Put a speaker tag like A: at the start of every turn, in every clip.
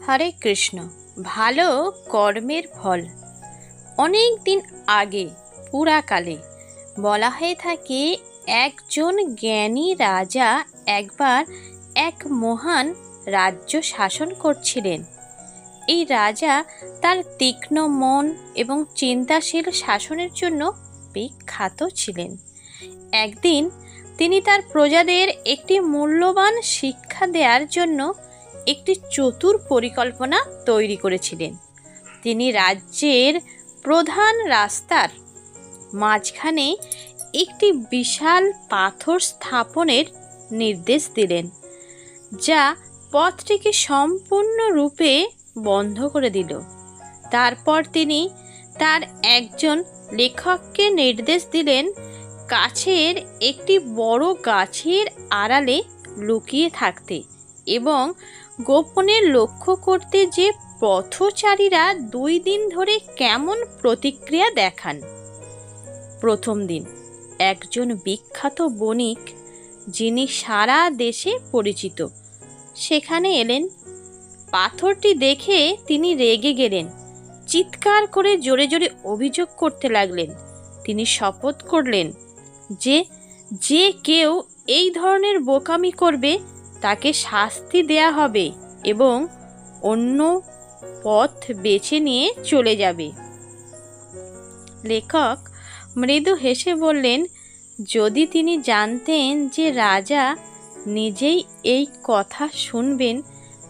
A: হরে কৃষ্ণ। ভালো কর্মের ফল। অনেক দিন আগে, পুরাকালে, বলা হয়ে থাকে একজন জ্ঞানী রাজা একবার এক মহান রাজ্য শাসন করছিলেন। এই রাজা তার তীক্ষ্ণ মন এবং চিন্তাশীল শাসনের জন্য বিখ্যাত ছিলেন। একদিন তিনি তার প্রজাদের একটি মূল্যবান শিক্ষা দেওয়ার জন্য একটি চতুর পরিকল্পনা তৈরি করেছিলেন। তিনি রাজ্যের প্রধান রাস্তার মাঝখানে একটি বিশাল পাথর স্থাপনের নির্দেশ দিলেন, যা পথটিকে সম্পূর্ণরূপে বন্ধ করে দিল। তারপর তিনি তার একজন লেখককে নির্দেশ দিলেন, কাছের একটি বড় গাছের আড়ালে লুকিয়ে থাকতে। এবং গোপনে লক্ষ্য করতে যে পথচারীরা দুই দিন ধরে কেমন প্রতিক্রিয়া দেখান। প্রথম দিন, একজন বিখ্যাত বণিক, যিনি সারা দেশে পরিচিত, সেখানে এলেন। পাথরটি দেখে তিনি রেগে গেলেন, চিৎকার করে জোরে জোরে অভিযোগ করতে লাগলেন। তিনি শপথ করলেন যে যে কেউ এই ধরনের বোকামি করবে তাকে শাস্তি দেয়া হবে এবং অন্য পথ বেছে নিয়ে চলে যাবে। লেখক মৃদু হেসে বললেন, যদি তিনি জানতেন যে রাজা নিজেই এই কথা শুনবেন,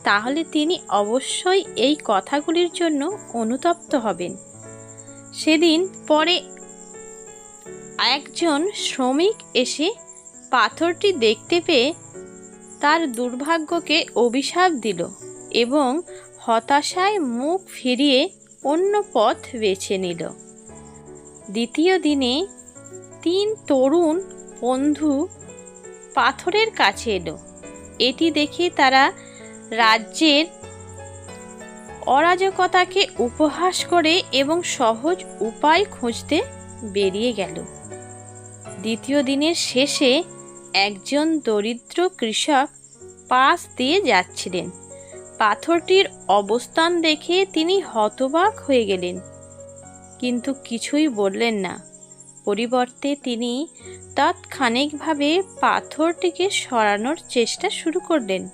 A: তাহলে তিনি অবশ্যই এই কথাগুলির জন্য অনুতপ্ত হবেন। সেদিন পরে একজন শ্রমিক এসে পাথরটি দেখতে পেয়ে তার দুর্ভাগ্যকে অভিশাপ দিল এবং হতাশায় মুখ ফিরিয়ে অন্য পথ বেছে নিল। দ্বিতীয় দিনে তিন তরুণ বন্ধু পাথরের কাছে এলো। এটি দেখে তারা রাজ্যের অরাজকতাকে উপহাস করে এবং সহজ উপায় খুঁজতে বেরিয়ে গেল। দ্বিতীয় দিনের শেষে একজন দরিদ্র কৃষক পাশ দিয়ে যাচ্ছিলেন। পাথরটির অবস্থান দেখে তিনি হতবাক হয়ে গেলেন। কিন্তু কিছুই বললেন না। পরিবর্তে তিনি তাৎক্ষণিকভাবে পাথরটিকে সরানোর চেষ্টা শুরু করলেন,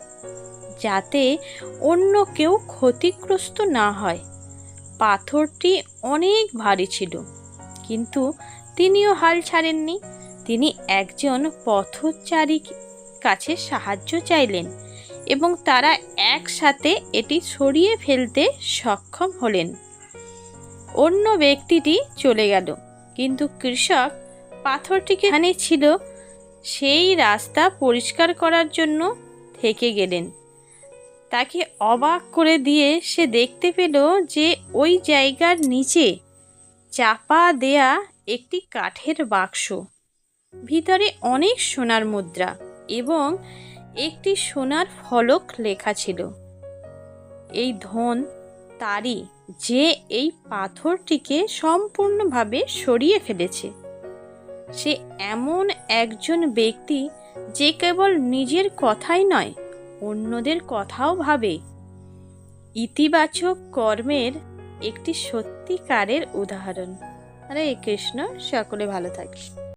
A: যাতে অন্য কেউ ক্ষতিগ্রস্ত না হয়। পাথরটি অনেক ভারী ছিল, কিন্তু তিনিও হাল ছাড়েননি। তিনি একজন পথচারীর কাছে সাহায্য চাইলেন এবং তারা একসাথে এটি সরিয়ে ফেলতে সক্ষম হলেন। অন্য ব্যক্তিটি চলে গেল, কিন্তু কৃষক পাথরটিকে এখানে ছিল, সেই রাস্তা পরিষ্কার করার জন্য থেকে গেলেন। তাকে অবাক করে দিয়ে সে দেখতে পেল যে ওই জায়গার নিচে চাপা দেয়া একটি কাঠের বাক্স। ভিতরে অনেক সোনার মুদ্রা এবং একটি সোনার ফলক লেখা ছিল। এই ধন তারই যে এই পাথরটিকে সম্পূর্ণভাবে সরিয়ে ফেলেছে। সে এমন একজন ব্যক্তি যে কেবল নিজের কথাই নয়, অন্যদের কথাও ভাবে। ইতিবাচক কর্মের একটি সত্যিকারের উদাহরণ। হরে কৃষ্ণ, সকলে ভালো থাকে